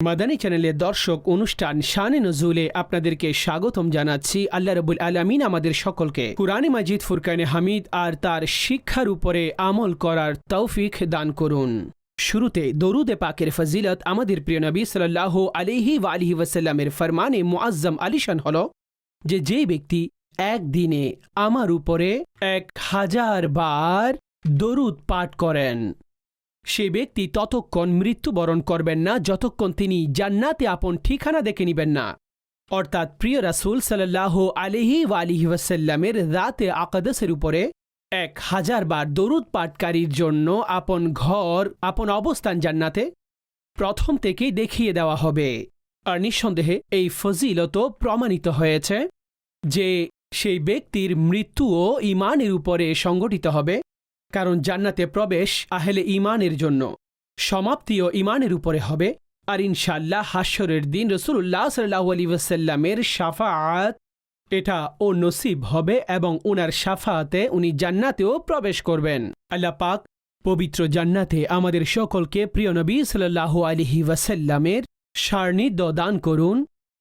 মাদানী চ্যানেলের দর্শক অনুষ্ঠান শানে নজুলে আপনাদেরকে স্বাগতম জানাচ্ছি। আল্লাহ রবুল আলমিন আমাদের সকলকে। কুরআনে মাজিদ, ফুরকানে হামিদ আর তার শিক্ষার উপরে আমল করার তৌফিক দান করুন। শুরুতে দরুদে পাকের ফজিলত আমাদের প্রিয় নবী সাল্লাহ আলিহি ওয়া আলিহি ওয়াসাল্লামের ফরমানে মুআজ্জম আলিশান হল যে যে ব্যক্তি একদিনে আমার উপরে এক হাজার বার দরুদ পাঠ করেন সে ব্যক্তি ততক্ষণ মৃত্যুবরণ করবেন না যতক্ষণ তিনি জান্নাতে আপন ঠিকানা দেখে নিবেন না। অর্থাৎ প্রিয় রাসুল সাল্লাহ আলিহি ওয়ালিহি রাতে আকাদসের উপরে এক হাজার বার দরুদ পাটকারীর জন্য আপন ঘর, আপন অবস্থান জান্নাতে প্রথম থেকেই দেখিয়ে দেওয়া হবে। আর নিঃসন্দেহে এই ফজিলত প্রমাণিত হয়েছে যে সেই ব্যক্তির মৃত্যুও ইমানের উপরে সংগঠিত হবে। কারণ জান্নাতে প্রবেশ আহেলে ইমানের জন্য। সমাপ্তিও ইমানের উপরে হবে। আর ইনশাল্লাহ হাস্যরের দিন রসুল্লাহ সাল্লাহ আলী ওয়াসাল্লামের সাফাত এটা ও নসিব হবে এবং ওনার সাফাতে উনি জান্নাতেও প্রবেশ করবেন। আল্লাহ পাক পবিত্র জান্নাতে আমাদের সকলকে প্রিয় নবী সাল্লাহ আলিহি ওয়াসাল্লামের সার্নিধ্য দান করুন।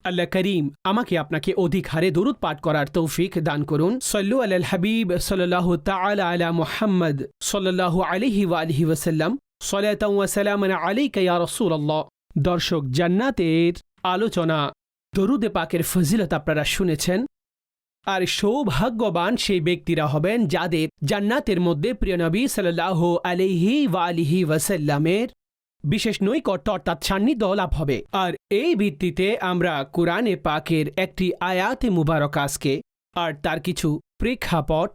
আল্লাহ করিম আমাকে আপনাকে অধিক হারে দরুদ পাঠ করার তৌফিক দান করুন। সল্লু আল হাবিব সাল্লাহ তালা আলা মুহাম্মদ সাল্লাহ আলিহি আলিহি ওয়াসাল্লাম। সলাতাম ওয়াসালামান আলাইকা ইয়া রাসূলুল্লাহ। দর্শক, জান্নাতের আলোচনা। দরুদে পাকের ফজিলত আপনারা শুনেছেন। আর সৌভাগ্যবান সেই ব্যক্তিরা হবেন যাদের জান্নাতের মধ্যে প্রিয় নবী সাল্লাহ আলিহি ওয়া আলিহি ওয়াসাল্লামের বিশেষ নৈকট্য অর্থাৎ সান্নিধ্য লাভ হবে। আর এই ভিত্তিতে আমরা কোরআনে পাকের একটি আয়াতে মুবারক আজকে, আর তার কিছু প্রেক্ষাপট।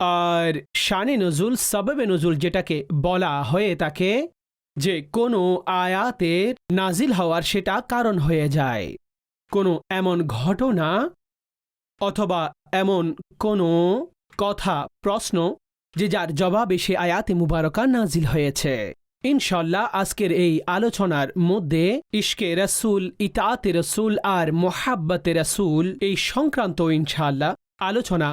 আর শানে নজুল, সবাবে নজুল যেটাকে বলা হয়ে থাকে, যে কোনো আয়াতের নাজিল হওয়ার সেটা কারণ হয়ে যায়। কোনো এমন ঘটনা অথবা এমন কোনো কথা, প্রশ্ন, যে যার জবাবে সে আয়াতে মুবারকা নাজিল হয়েছে। ইনশাল্লাহ আজকের এই আলোচনার মধ্যে ইশকে রসুল ইতাতে রসুল আর মোহাব্বতে রসুল এই সংক্রান্ত ইনশাল্লাহ আলোচনা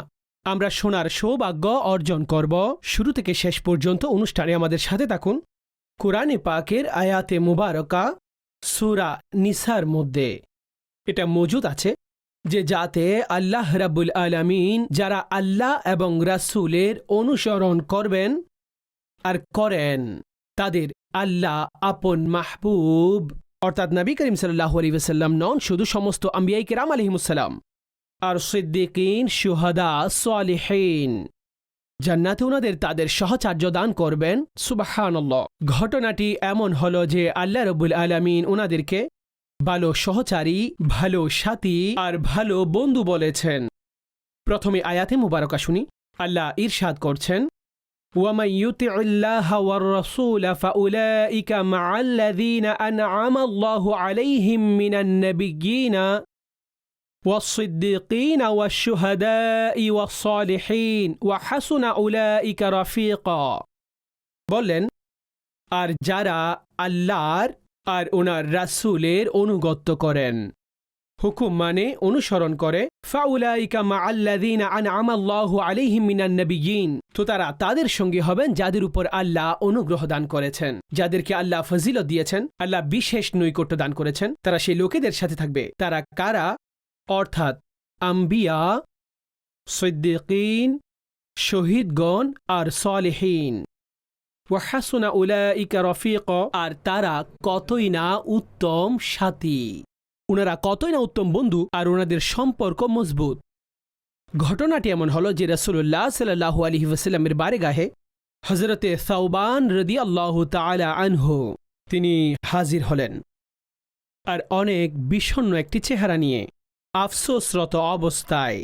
আমরা শোনার সৌভাগ্য অর্জন করব। শুরু থেকে শেষ পর্যন্ত অনুষ্ঠানে আমাদের সাথে থাকুন। কোরআনে পাকের আয়াতে মুবারকা, সুরা নিসার মধ্যে। এটা মজুদ আছে যে যাতে আল্লাহ রাবুল আলমিন যারা আল্লাহ এবং রাসুলের অনুসরণ করবেন আর করেন। তাদের আল্লাহ আপন মাহবুব। অর্থাৎ নবী করিম সাল্লাহ আলী ওসাল্লাম নন, শুধু সমস্ত আম্বিয়াই কেরাম আলহিমুসাল্লাম আর সিদ্দিকিন সুহাদা সালেহীন। জান্নাতে ওনাদের তাদের সহচার্য দান করবেন। সুবাহানল্লাহ। ঘটনাটি এমন হল যে আল্লাহ রবুল আলমিন ওনাদেরকে ভালো সহচারী, ভালো সাথী আর ভালো বন্ধু বলেছেন। প্রথমে আয়াতে মুবারকা শুনি। আল্লাহ ইরশাদ করছেন। ومن يطع الله والرسول فأولئك مع الذين أنعم الله عليهم من النبيين والصديقين والشهداء والصالحين وحسن أولئك رفيقا বললেন আর যারা আল্লাহর আর ওনার রাসূলের অনুগত্য করেন হুকুম মানে অনুসরণ করে। নাবিয়্যিন। তো তারা তাদের সঙ্গে হবেন যাদের উপর আল্লাহ অনুগ্রহ দান করেছেন। যাদেরকে আল্লাহ ফজিলত দিয়েছেন, আল্লাহ বিশেষ নৈকট্য দান করেছেন, তারা সেই লোকেদের সাথে থাকবে। তারা কারা? অর্থাৎ আম্বিয়া, সিদ্দিকিন, শহীদগণ আর সালেহীন। ওয়াহাসুনা উলাইকা রফিক। আর তারা কতই না উত্তম সাথী। ওনারা কতই না উত্তম বন্ধু আর ওনাদের সম্পর্ক মজবুত। ঘটনাটি এমন হলো যে রসুল্লাহ সাল্লাহ আলহি ওসাল্লামের বারে গাহে হজরতে সাউবান রদি আল্লাহ তালা আনহু তিনি হাজির হলেন। আর অনেক বিষণ্ন একটি চেহারা নিয়ে আফসোসরত অবস্থায়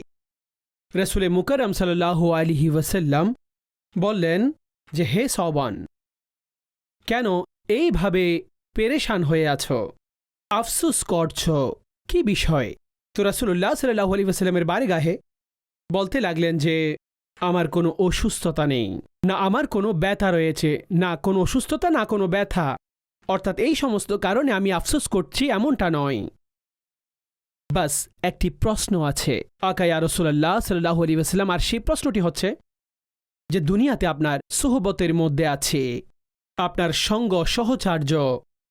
রসুলে মুকারম সাল্লাহ আলিহি ওয়াসাল্লাম বললেন যে, হে সওবান, কেন এইভাবে পেরেশান হয়ে আছো? আফসোস করছ? কি বিষয়? তো রাসুল্লাহ সাল্লাহ আলী ওসাল্লামের বাড়িগাহে বলতে লাগলেন যে, আমার কোনো অসুস্থতা নেই, না আমার কোনো ব্যথা রয়েছে, না কোনো অসুস্থতা, না কোনো ব্যথা। অর্থাৎ এই সমস্ত কারণে আমি আফসোস করছি এমনটা নয়। বাস, একটি প্রশ্ন আছে। আকাই রসুল্লাহ সাল্লাহ আলী ওসাল্লাম আর সেই প্রশ্নটি হচ্ছে যে, দুনিয়াতে আপনার সোহবতের মধ্যে আছে, আপনার সঙ্গ সহচার্য।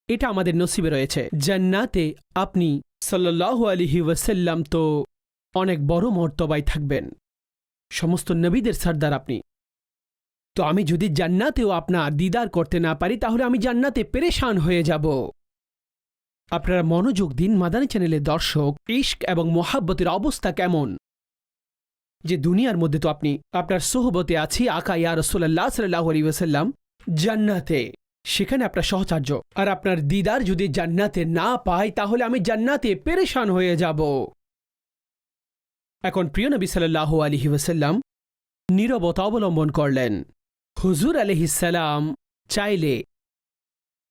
এটা আমাদের নসিবে রয়েছে। জান্নাতে আপনি সাল্লাহ আলিহি ওয়াসাল্লাম তো অনেক বড় মর্তবায় থাকবেন। সমস্ত নবীদের সর্দার আপনি। তো আমি যদি জান্নাতেও আপনার দিদার করতে না পারি, তাহলে আমি জান্নাতে পেরেশান হয়ে যাব। আপনারা মনোযোগ দিন মাদানী চ্যানেলের দর্শক, ইশক এবং মোহাব্বতের অবস্থা কেমন? যে দুনিয়ার মধ্যে তো আপনি, আপনার সোহবতে আছি, আকা ইয়া রসোল্লাহ সাল্লাহ আলী ওসাল্লাম জান্নাতে। সেখানে আপনার সহচার্য। আর আপনার দিদার যদি জান্নাতে না পাই তাহলে আমি জান্নাতে পেরেশান হয়ে যাব। এখন প্রিয় নবী সাল্লাহ আলহি ওসাল্লাম নীরবতা অবলম্বন করলেন। হুজুর আলহিসাল্লাম চাইলে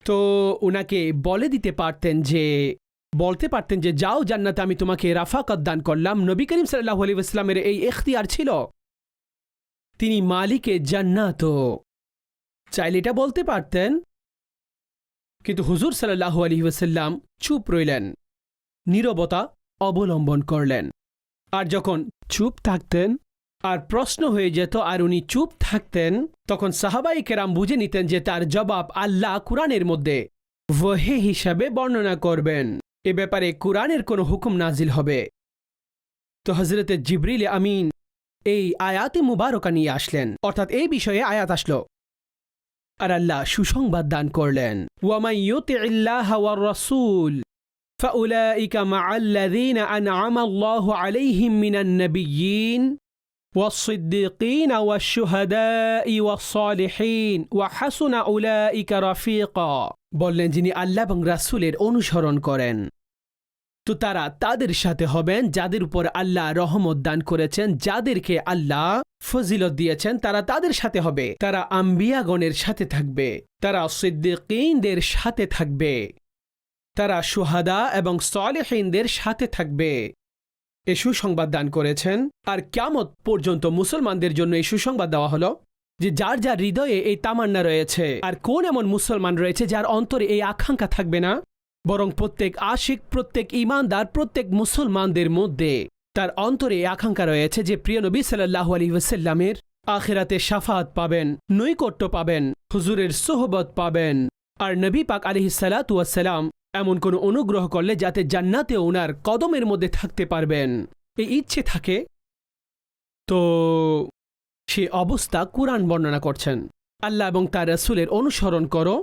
তো ওনাকে বলে দিতে পারতেন যে, বলতে পারতেন যে, যাও জান্নাতে, আমি তোমাকে রাফাকত দান করলাম। নবী করিম সাল্লাহ আলী এই এখতিয়ার ছিল। তিনি মালিকে জান্নাত। চাইলে এটা বলতে পারতেন কিন্তু হুজুর সাল্লাহ আলী ওসাল্লাম চুপ রইলেন, নীরবতা অবলম্বন করলেন। আর যখন চুপ থাকতেন, আর প্রশ্ন হয়ে যেত, আর উনি চুপ থাকতেন? তখন সাহাবাই কেরাম বুঝে নিতেন যে তার জবাব আল্লাহ কুরআনের মধ্যে ওহে হিসাবে বর্ণনা করবেন। এ ব্যাপারে কুরআনের কোনো হুকুম নাজিল হবে। তো হজরতে জিবরিল আমিন এই আয়াতে মুবারকা নিয়ে আসলেন। অর্থাৎ এই বিষয়ে আয়াত আসলো। আর আল্লাহ সুসংবাদ দান করলেন ওয়ামাই ইউতিল্লাহ ওয়ার রাসূল فأولئك مع الذين أنعم الله عليهم من النبيين والصديقين والشهداء والصالحين وحسن أولئك رفيقا বললেন যিনি আল্লাহ এবং রাসূলের অনুসরণ করেন তো তারা তাদের সাথে হবেন, যাদের উপর আল্লাহ রহমত দান করেছেন, যাদেরকে আল্লাহ ফজিলত দিয়েছেন, তারা তাদের সাথে হবে। তারা আম্বিয়াগণের সাথে থাকবে, তারা সিদ্দিকীনদের সাথে থাকবে, তারা সুহাদা এবং সলেহিনদের সাথে থাকবে। এ সুসংবাদ দান করেছেন। আর ক্যামত পর্যন্ত মুসলমানদের জন্য এই সুসংবাদ দেওয়া হলো যে যার যার হৃদয়ে এই তামান্না রয়েছে, আর কোন এমন মুসলমান রয়েছে যার অন্তরে এই আকাঙ্ক্ষা থাকবে না? বরং প্রত্যেক আশিক, প্রত্যেক ইমানদার, প্রত্যেক মুসলমানদের মধ্যে। তার অন্তরে আকাঙ্ক্ষা রয়েছে যে প্রিয় নবী সাল্লাহ আলী ওসাল্লামের আখেরাতে সাফাত পাবেন, নৈকট্য পাবেন, হুজুরের সোহবত পাবেন। আর নবী পাক আলিহিসাল্লাতুয়াসাল্লাম এমন কোনো অনুগ্রহ করলে যাতে জান্নাতে ওনার কদমের মধ্যে থাকতে পারবেন। এই ইচ্ছে থাকে? তো সে অবস্থা কুরআন বর্ণনা করছেন। আল্লাহ এবং তার রসুলের অনুসরণ করো।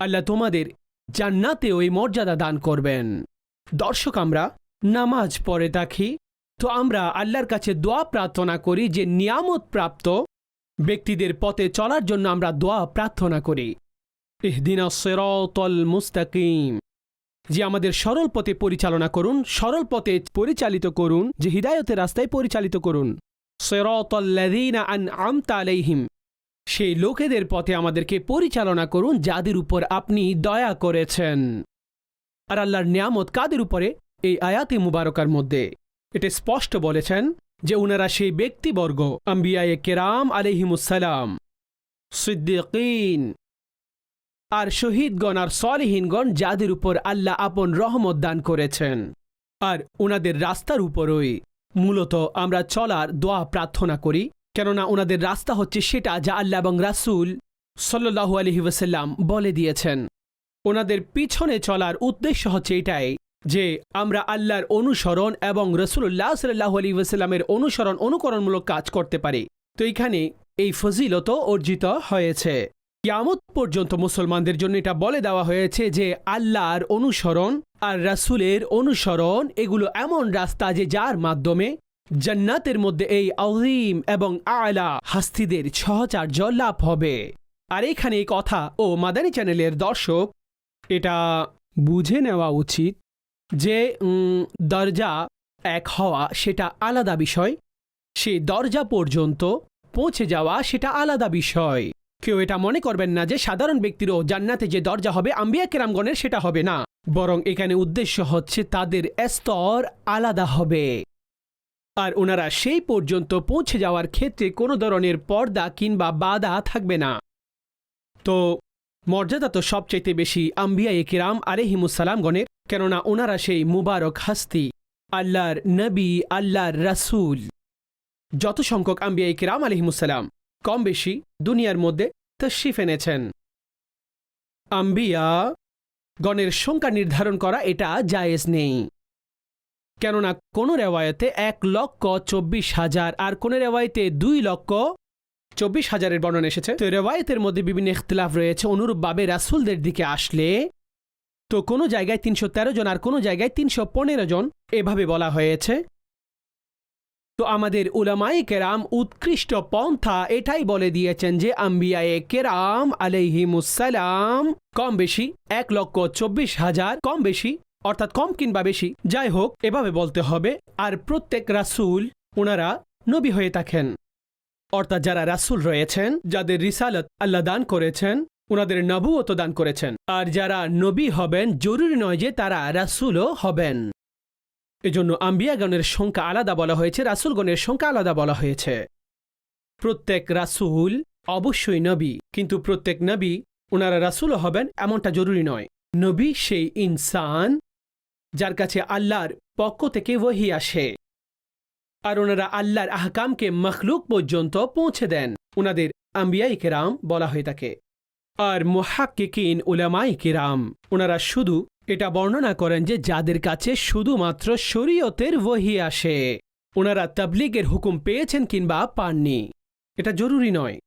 আল্লাহ তোমাদের জান্নাতে ওই মর্যাদা দান করবেন। দর্শক, আমরা নামাজ পড়ে থাকি। তো আমরা আল্লাহর কাছে দোয়া প্রার্থনা করি যে নিয়ামত প্রাপ্ত ব্যক্তিদের পথে চলার জন্য আমরা দোয়া প্রার্থনা করি। ইহদিনা সেরতল মুস্তাকিম। যে আমাদের সরল পথে পরিচালনা করুন, সরল পথে পরিচালিত করুন, যে হৃদায়তের রাস্তায় পরিচালিত করুন। সেরতল্লাদিনা আন আমতা আলাইহিম। সেই লোকেদের পথে আমাদেরকে পরিচালনা করুন যাদের উপর আপনি দয়া করেছেন। আর আল্লাহর নিয়ামত কাদের উপরে? এই আয়াতি মুবারকার মধ্যে। এটা স্পষ্ট বলেছেন যে উনারা সেই ব্যক্তিবর্গ, আম্বিয়ায়ে কেরাম আলহিমুসালাম সিদ্দিকিন আর শহীদগণ আর সলিহীনগণ যাদের উপর আল্লাহ আপন রহমত দান করেছেন। আর ওনাদের রাস্তার উপরই মূলত আমরা চলার দোয়া প্রার্থনা করি। কেননা ওনাদের রাস্তা হচ্ছে সেটা যা আল্লাহ এবং রাসুল সাল্লু আলহি ওসাল্লাম বলে দিয়েছেন। ওনাদের পিছনে চলার উদ্দেশ্য হচ্ছে এটাই যে আমরা আল্লাহর অনুসরণ এবং রসুল্লাহ সাল্লাহ আলী ওসাল্লামের অনুসরণ অনুকরণমূলক কাজ করতে পারি। তো এখানে এই ফজিলত অর্জিত হয়েছে। কিয়ামত পর্যন্ত মুসলমানদের জন্য এটা বলে দেওয়া হয়েছে যে আল্লাহর অনুসরণ আর রাসুলের অনুসরণ এগুলো এমন রাস্তা যে যার মাধ্যমে জান্নাতের মধ্যে এই আউজিম এবং আলা হাস্তিদের সহচার্য লাভ হবে। আর এখানে এই কথা ও মাদানী চ্যানেলের দর্শক, এটা বুঝে নেওয়া উচিত যে দরজা এক হওয়া সেটা আলাদা বিষয়, সে দরজা পর্যন্ত পৌঁছে যাওয়া সেটা আলাদা বিষয়। কেউ এটা মনে করবেন না যে, সাধারণ ব্যক্তিরও জান্নাতে যে দরজা হবে আম্বিয়া কেরামগণের সেটা হবে না। বরং এখানে উদ্দেশ্য হচ্ছে তাদের স্তর আলাদা হবে। আর ওনারা সেই পর্যন্ত পৌঁছে যাওয়ার ক্ষেত্রে কোনো ধরনের পর্দা কিংবা বাধা থাকবে না। তো মর্যাদা তো সবচাইতে বেশি আম্বিয়া একিরাম আরেহিমুসালামগণের কেননা ওনারা সেই মুবারক হাস্তি, আল্লাহর নবী, আল্লাহর রাসূল। যত সংখ্যক আম্বিয়া ইকিরাম আলহিমুসালাম কম বেশি দুনিয়ার মধ্যে তশরিফ এনেছেন। আম্বিয়া গণের সংখ্যা নির্ধারণ করা এটা জায়েজ নেই। কেননা কোন রেওয়ায়তে এক লক্ষ চব্বিশ হাজার আর কোন রেওয়ায়তে দুই লক্ষ চব্বিশ হাজারের বর্ণনা এসেছে। তো রেওয়ায়তের মধ্যে বিভিন্ন ইখতলাফ রয়েছে। অনুরূপভাবে রাসুলদের দিকে আসলে তো কোনো জায়গায় তিনশো তেরো জন আর কোনো জায়গায় তিনশো পনেরো জন এভাবে বলা হয়েছে। তো আমাদের উলামাই কেরাম উৎকৃষ্ট পন্থা এটাই বলে দিয়েছেন যে আম্বিয়ায়ে কেরাম আলাইহিমুসালাম কম বেশি এক লক্ষ চব্বিশ হাজার কম বেশি অর্থাৎ কম কিংবা বেশি, যাই হোক, এভাবে বলতে হবে, আর প্রত্যেক রাসূল ওনারা নবী হয়ে থাকেন। অর্থাৎ যারা রাসূল রয়েছেন, যাদের রিসালত আল্লাহ দান করেছেন ওনাদের নবুয়ত দান করেছেন। আর যারা নবী হবেন, জরুরি নয় যে তারা রাসূলও হবেন। এজন্য আম্বিয়াগণের সংখ্যা আলাদা বলা হয়েছে, রাসূলগণের সংখ্যা আলাদা বলা হয়েছে। প্রত্যেক রাসূল অবশ্যই নবী, কিন্তু প্রত্যেক নবী ওনারা রাসুলও হবেন, এমনটা জরুরি নয়। নবী সেই ইনসান যার কাছে আল্লাহর পক্ষ থেকে ওহি আসে। আর ওনারা আল্লাহর আহকামকে মখলুক পর্যন্ত পৌঁছে দেন। ওনাদের আম্বিয়াই কেরাম বলা হয়ে থাকে। আর মোহাক্কিকিন উলামাই কিরাম, ওনারা শুধু এটা বর্ণনা করেন যে যাদের কাছে শুধুমাত্র শরীয়তের ওহি আসে। ওনারা তাবলিগের হুকুম পেয়েছেন কিংবা পাননি। এটা জরুরি নয়।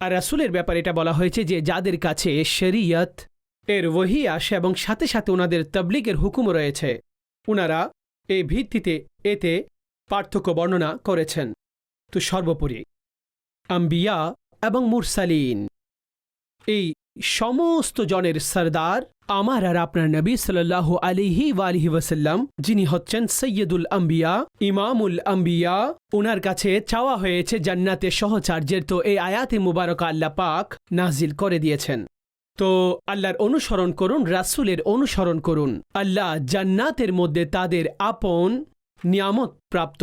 আর রাসুলের ব্যাপারে এটা বলা হয়েছে যে যাদের কাছে শরিয়ত এর ওহি আসে এবং সাথে সাথে ওনাদের তাবলিগের হুকুম রয়েছে। ওনারা এই ভিত্তিতে এতে পার্থক্য বর্ণনা করেছেন। তো সর্বোপরি, আম্বিয়া এবং মুরসালিন, এই সমস্ত জনের সর্দার আমার আর আপনার নবী সাল্লাহ আলিহি ওয়ালিহি ওয়াসাল্লাম, যিনি হচ্ছেন সৈয়দুল আম্বিয়া, ইমামুল আম্বিয়া ওনার কাছে চাওয়া হয়েছে জান্নাতে সহচার্যের। তো এই আয়াতে মুবারক আল্লাহ পাক নাজিল করে দিয়েছেন। তো আল্লাহর অনুসরণ করুন, রাসূলের অনুসরণ করুন। আল্লাহ জান্নাতের মধ্যে তাদের আপন নিয়ামত প্রাপ্ত।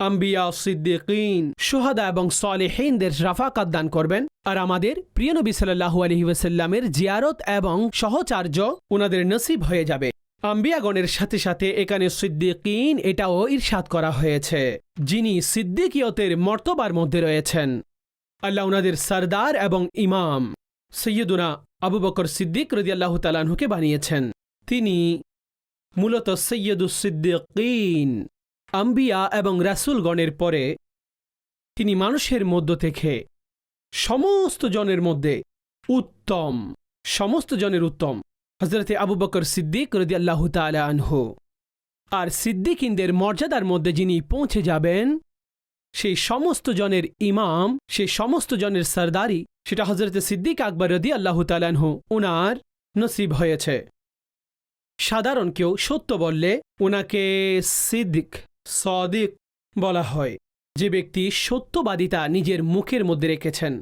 আম্বিয়া, সিদ্দিকিন, সোহাদা এবং সলেহীনদের রাফাকাত দান করবেন। আর আমাদের প্রিয় নবী সাল্লাহু আলহি ওয়াসাল্লামের জিয়ারত এবং সহচার্য ওনাদের নসিব হয়ে যাবে। আম্বিয়াগণের সাথে সাথে এখানে সিদ্দিকিন এটাও ইরশাদ করা হয়েছে। যিনি সিদ্দিকিয়তের মর্তবার মধ্যে রয়েছেন। আল্লাহ ওনাদের সর্দার এবং ইমাম। সৈয়দুনা আবু বকর সিদ্দিক রদি আল্লাহ তালাহুকে বানিয়েছেন। তিনি মূলত সৈয়দুস সিদ্দিকিন, আম্বিয়া এবং রাসুলগণের পরে তিনি মানুষের মধ্য থেকে সমস্ত জনের মধ্যে উত্তম, সমস্ত জনের উত্তম। হজরতে আবু বকর সিদ্দিক রদি আল্লাহ তালা আর সিদ্দিকিনদের মর্যাদার মধ্যে যিনি পৌঁছে যাবেন, সেই সমস্ত জনের ইমাম, সেই সমস্ত জনের সর্দারি সেটা হজরতে সিদ্দিক আকবর রদি আল্লাহ তালানহু উনার নসিব হয়েছে। সাধারণ কেউ সত্য বললে ওনাকে সিদ্দিক, সদিক বলা হয়। যে ব্যক্তি সত্যবাদিতা নিজের মুখের মধ্যে রেখেছেন।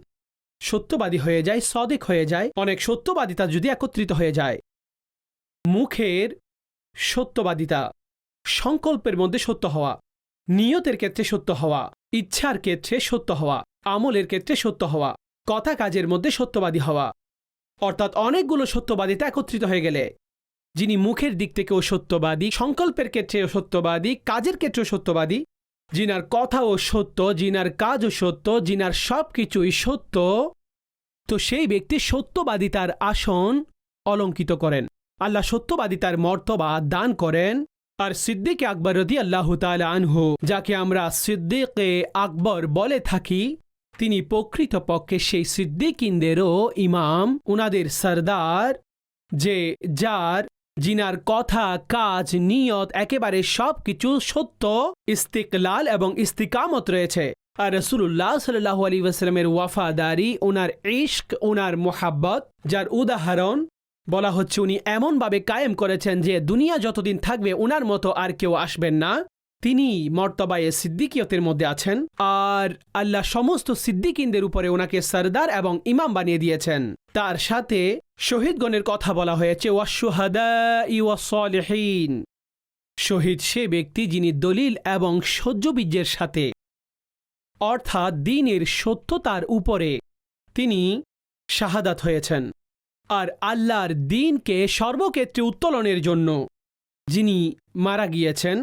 সত্যবাদী হয়ে যায়, সদিক হয়ে যায়, অনেক সত্যবাদিতা যদি একত্রিত হয়ে যায়। মুখের সত্যবাদিতা, সংকল্পের মধ্যে সত্য হওয়া, নিয়তের ক্ষেত্রে সত্য হওয়া, ইচ্ছার ক্ষেত্রে সত্য হওয়া, আমলের ক্ষেত্রে সত্য হওয়া কথা কাজের মধ্যে সত্যবাদী হওয়া। অর্থাৎ অনেকগুলো সত্যবাদিতা একত্রিত হয়ে গেলে। যিনি মুখের দিক থেকেও সত্যবাদী, সংকল্পের ক্ষেত্রেও সত্যবাদী, কাজের ক্ষেত্রেও সত্যবাদী, যিনার কথাও সত্য, যিনার কাজও সত্য জিনার সব কিছুই সত্য, তো সেই ব্যক্তি সত্যবাদিতার আসন অলঙ্কিত করেন। আল্লাহ সত্যবাদিতার মর্তবা দান করেন। আর সিদ্দিকে আকবর রদি আল্লাহ আনহু, যাকে আমরা সিদ্দিকে আকবর বলে থাকি তিনি প্রকৃতপক্ষে সেই সিদ্দিকিনদেরও ইমাম, উনাদের সর্দার, যে যার, জিনার কথা, কাজ, নিয়ত, একেবারে সব কিছু সত্য, ইস্তিকলাল এবং ইস্তিকামত রয়েছে। আর রসুল্লাহ সাল্লাহ আলী ওয়াসালামের ওয়াফাদারি ওনার ইশক ওনার মোহাব্বত, যার উদাহরণ, বলা হচ্ছে উনি এমনভাবে কায়েম করেছেন যে দুনিয়া যতদিন থাকবে ওনার মতো আর কেউ আসবেন না। তিনি মর্তবায়ে সিদ্দিকিয়তের মধ্যে আছেন আর আল্লাহ সমস্ত সিদ্দিকিনদের উপরে ওনাকে সরদার এবং ইমাম বানিয়ে দিয়েছেন। তার সাথে শহীদগণের কথা বলা হয়েছে ওয়াসুহাদা শহীদ সে ব্যক্তি যিনি দলিল এবং সহ্যবীর্যের সাথে। অর্থাৎ দিনের সত্যতার উপরে তিনি শাহাদাত হয়েছেন। আর আল্লাহর দিনকে সর্বক্ষেত্রে উত্তোলনের জন্য যিনি মারা গিয়েছেন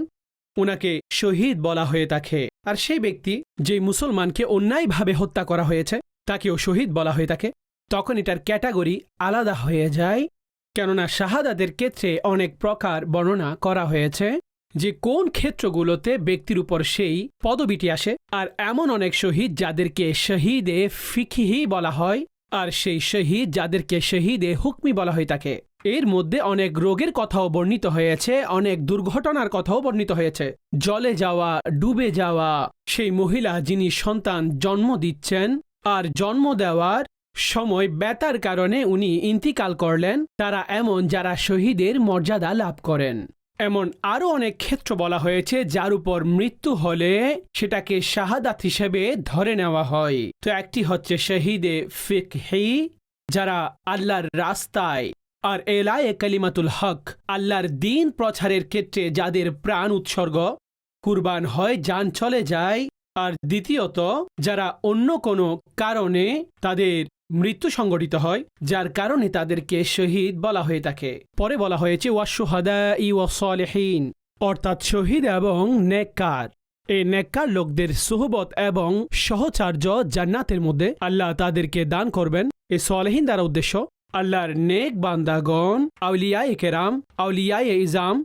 ওনাকে শহীদ বলা হয়ে থাকে। আর সেই ব্যক্তি যে মুসলমানকে অন্যায়ভাবে হত্যা করা হয়েছে, তাকেও শহীদ বলা হয়ে থাকে। তখন এটার ক্যাটাগরি আলাদা হয়ে যায়। কেননা শাহাদাদের ক্ষেত্রে অনেক প্রকার বর্ণনা করা হয়েছে যে কোন ক্ষেত্রগুলোতে ব্যক্তির উপর সেই পদবিটি আসে। আর এমন অনেক শহীদ যাদেরকে শহীদে ফিকিহি বলা হয়। আর সেই শহীদ যাদেরকে শহীদে হুকমি বলা হয়ে থাকে এর মধ্যে অনেক রোগের কথাও বর্ণিত হয়েছে, অনেক দুর্ঘটনার কথাও বর্ণিত হয়েছে। জলে যাওয়া, ডুবে যাওয়া, সেই মহিলা যিনি সন্তান জন্ম দিচ্ছেন আর জন্ম দেওয়ার সময় ব্যথার কারণে উনি ইন্তিকাল করলেন, তারা এমন যারা শহীদের মর্যাদা লাভ করেন। এমন আরও অনেক ক্ষেত্র বলা হয়েছে যার উপর মৃত্যু হলে সেটাকে শাহাদাত হিসেবে ধরে নেওয়া হয়। তো একটি হচ্ছে শহীদে ফিকহি, যারা আল্লাহর রাস্তায়, আর এলায়ে কালিমাতুল হক, আল্লাহর দিন প্রচারের ক্ষেত্রে যাদের প্রাণ উৎসর্গ, কুরবান হয়, যান চলে যায়। আর দ্বিতীয়ত, যারা অন্য কোনো কারণে তাদের মৃত্যু সংগঠিত হয়, যার কারণে তাদেরকে শহীদ বলা হয়ে থাকে। পরে বলা হয়েছে ওয়াসুহাদা ই ওয়াসলেহীন অর্থাৎ শহীদ এবং নেককার। এই নেককার লোকদের সুহবত এবং সহচার্য জান্নাতের মধ্যে আল্লাহ তাদেরকে দান করবেন। এই সলেহীন দ্বারা উদ্দেশ্য, আল্লাহর নেক বান্দাগণ, আউলিয়ায় কেরাম, আউলিয়ায় ইজাম,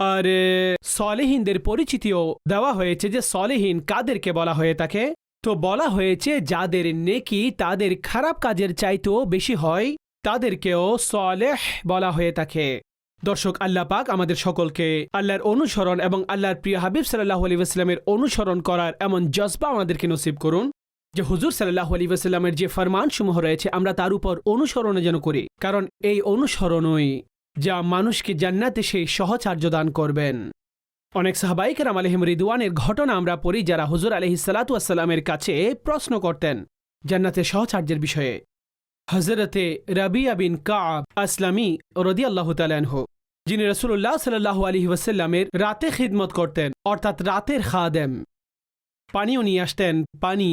আর সলেহীনদের পরিচিতিও দেওয়া হয়েছে যে সলেহীন কাদেরকে বলা হয়ে থাকে? তো বলা হয়েছে, যাদের নেকি তাদের খারাপ কাজের চাইতেও বেশি হয়, তাদেরকেও সলেহ বলা হয়ে থাকে। দর্শক, আল্লাহ পাক আমাদের সকলকে আল্লাহর অনুসরণ এবং আল্লাহর প্রিয় হাবিব সাল্লাহ আলী আসলামের অনুসরণ করার এমন জজবা আমাদেরকে নসিব করুন, যে হুজুর সাল্লাহ আলী আসলামের যে ফরমান সমূহ রয়েছে, আমরা তার উপর অনুসরণে যেন করি। কারণ এই অনুসরণই যা মানুষকে জান্নাতে সেই সহচার্য দান করবেন। অনেক সাহবাইকেরাম আলহিম রিদওয়ানের ঘটনা আমরা পড়ি যারা হুজুর আলহি সালাতামের কাছে প্রশ্ন করতেন জান্নাতের সহচার্যের বিষয়ে। হজরতে রাবিয়া বিন কাব আসলামী রদি আল্লাহ তালানহ যিনি রসুল্লাহ সাল্লাহ আলহি ওয়াসাল্লামের রাতে খিদমত করতেন, অর্থাৎ রাতের খাদেম। পানিও নিয়ে আসতেন, পানি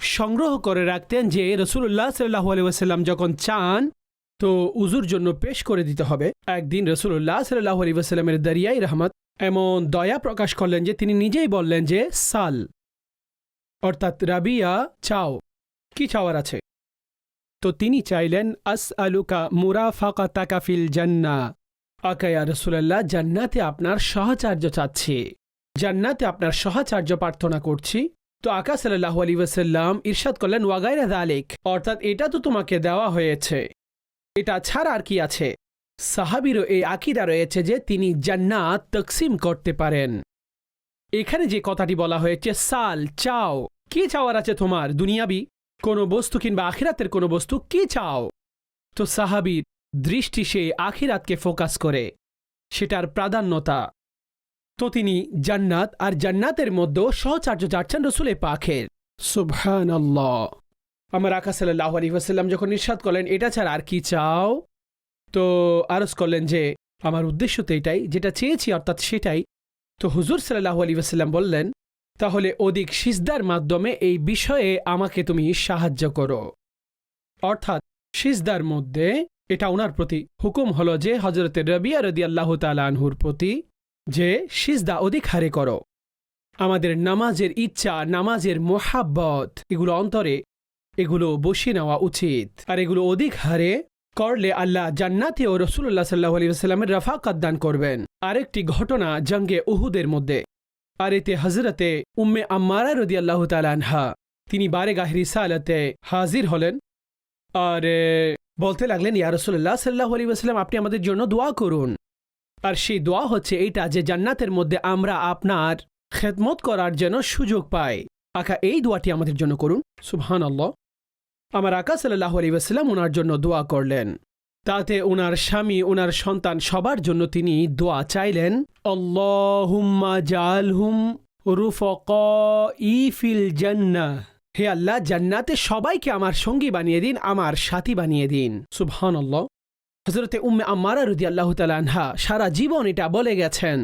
সংগ্রহ করে রাখতেন যে রসুল্লাহ সাল্লাহ আলি ওয়াসাল্লাম যখন চান, তো উজুর জন্য পেশ করে দিতে হবে। একদিন রসুল্লাহ সাল্লাহ আলী ওয়াসাল্লামের দরিয়াই রহমত এমন দয়া প্রকাশ করলেন যে তিনি নিজেই বললেন যে, সাল। অর্থাৎ রাবিয়া, চাও। কি চাওয়ার আছে? তো তিনি চাইলেন আস আলুকা মুরা মুরাফাকা তাকাফিল জান্না। আকায়া রসুল্লাহ জান্নাতে আপনার সহচার্য চাচ্ছি। জান্নাতে আপনার সহচার্য প্রার্থনা করছি। তো আকা সাল্লাহ আলী ওয়াসাল্লাম ইরশাদ করলেন ওয়াগাইরা দালিক অর্থাৎ এটা তো তোমাকে দেওয়া হয়েছে। এটা ছাড়া আর কি আছে? সাহাবিরও এই আকিদা রয়েছে যে তিনি জান্নাত তকসিম করতে পারেন। এখানে যে কথাটি বলা হয়েছে, সাল, চাও, কি চাওয়ার আছে তোমার দুনিয়াবি? কোনো বস্তু কিংবা আখিরাতের কোনো বস্তু কি চাও? তো সাহাবির দৃষ্টি সে আখিরাতকে ফোকাস করে, সেটার প্রাধান্যতা। তো তিনি জান্নাত আর জান্নাতের মধ্যেও সহচার্য যাচ্ছেন রসুলে পাখের সুবহান আমার আকা সাল্লাহ আলী ওয়াসাল্লাম যখন নিঃসাদ করলেন, এটা ছাড়া আর কি চাও? তো আরজ করলেন যে, আমার উদ্দেশ্য তো এটাই, যেটা চেয়েছি অর্থাৎ সেটাই। তো হুজুর সাল্লাহ আলী ওয়াসাল্লাম বললেন, তাহলে অধিক সিজদার মাধ্যমে এই বিষয়ে আমাকে তুমি সাহায্য করো। অর্থাৎ সিজদার মধ্যে এটা ওনার প্রতি হুকুম হলো যে হজরতে রবিয়া রদি আল্লাহ আনহুর প্রতি যে, সিজদা অধিক হারে করো। আমাদের নামাজের ইচ্ছা, নামাজের মোহাব্বত, এগুলো অন্তরে এগুলো বসিয়ে নেওয়া উচিত। আর এগুলো অধিক হারে করলে আল্লাহ জান্নাতে ও রসুল্লাহ সাল্লাহ আলী রাফাকাত দান করবেন। আরেকটি ঘটনা জঙ্গে উহুদের মধ্যে। আর এতে হজরতে উম্মে আম্মারা রদি আল্লাহ তালানহা তিনি বারে গাহরি সালাতে হাজির হলেন। আর বলতে লাগলেন, ইয়া রসুল্লাহ সাল্লাহ আলী আপনি আমাদের জন্য দোয়া করুন। আর সেই দোয়া হচ্ছে এইটা যে জান্নাতের মধ্যে আমরা আপনার খেদমত করার যেন সুযোগ পাই। আকা এই দোয়াটি আমাদের জন্য করুন। সুবহান আল্লাহ আমার আকা সাল্লাহ আলী ওয়াসাল্লাম ওনার জন্য দোয়া করলেন। তাতে ওনার স্বামী ওনার সন্তান সবার জন্য তিনি দোয়া চাইলেন, আল্লাহুম্মা জালহুম রুফক ই ফিল জান্নাহ হে আল্লাহ, জান্নাতে সবাইকে আমার সঙ্গী বানিয়ে দিন, আমার সাথী বানিয়ে দিন। সুবহান আল্লাহ হজরতে উম্মে আম্মারা রুদি আল্লাহ আনহা সারা জীবন এটা বলে গেছেন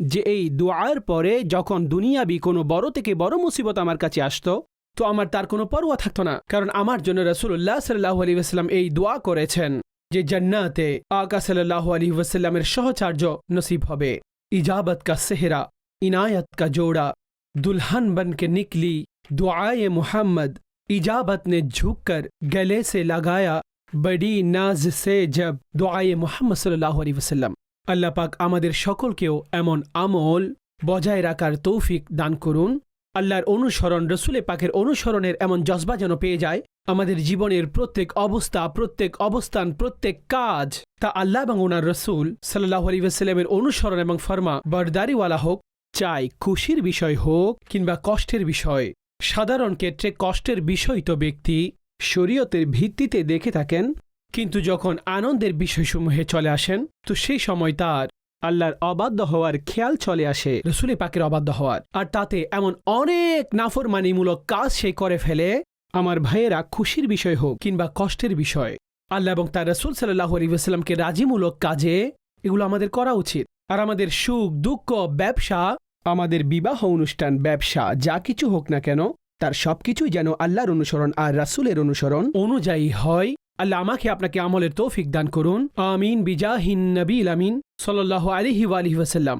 যে, এই দোয়ার পরে যখন দুনিয়াবি কোনো বড় থেকে বড় মুসিবত আমার কাছে আসতো তো আমার তার কোনো পরোয়া থাকতো না কারণ আমার জন্য রসুল্লাহ সাল্লাহ আলী ওয়াসাল্লাম এই দোয়া করেছেন যে জান্নাতে আকা সাল্লাহ আলী ওয়াসাল্লামের সহচার্য নসিব হবে ইজাবত কা সেহরা इनायत का जोड़ा दुल्हन बन के निकली दुआए मोहम्मद इजाबत ने झुककर गले से लगाया बड़ी नाज से जब দোয়ায়ে মোহাম্মদ সাল্লাহ আলী ওসাল্লাম আল্লাহ পাক আমাদের সকলকেও এমন আমল বজায় রাখার তৌফিক দান করুন আল্লাহর অনুসরণ রসুলে পাকের অনুসরণের এমন জজবা যেন পেয়ে যায়, আমাদের জীবনের প্রত্যেক অবস্থা, প্রত্যেক অবস্থান, প্রত্যেক কাজ, তা আল্লাহ এবং ওনার রসুল সাল্লাহ আলী ওসাল্লামের অনুসরণ এবং ফরমা বরদারিওয়ালা হোক, চাই খুশির বিষয় হোক কিংবা কষ্টের বিষয়। সাধারণ ক্ষেত্রে কষ্টের বিষয় তো ব্যক্তি শরীয়তের ভিত্তিতে দেখে থাকেন, কিন্তু যখন আনন্দের বিষয়সমূহে চলে আসেন, তো সেই সময় তার আল্লাহর অবাধ্য হওয়ার খেয়াল চলে আসে। রসুলে পাকের অবাধ্য হওয়ার। আর তাতে এমন অনেক নাফরমানিমূলক কাজ সে করে ফেলে আমার ভাইয়েরা খুশির বিষয় হোক কিংবা কষ্টের বিষয়। আল্লাহ এবং তার রসুল সাল্লাহ আলিবাস্লামকে রাজিমূলক কাজে এগুলো আমাদের করা উচিত। আর আমাদের সুখ দুঃখ ব্যবসা আমাদের বিবাহ অনুষ্ঠান ব্যবসা যা কিছু হোক না কেন তার সবকিছুই যেন আল্লাহর অনুসরণ আর রাসুলের অনুসরণ অনুযায়ী হয়। আল্লাহ আমাকে আপনাকে আমলের তৌফিক দান করুন। আমিন বিজাহিন নবীল আমিন সাল্লাহ আলহি আলহি ওয়াসাল্লাম।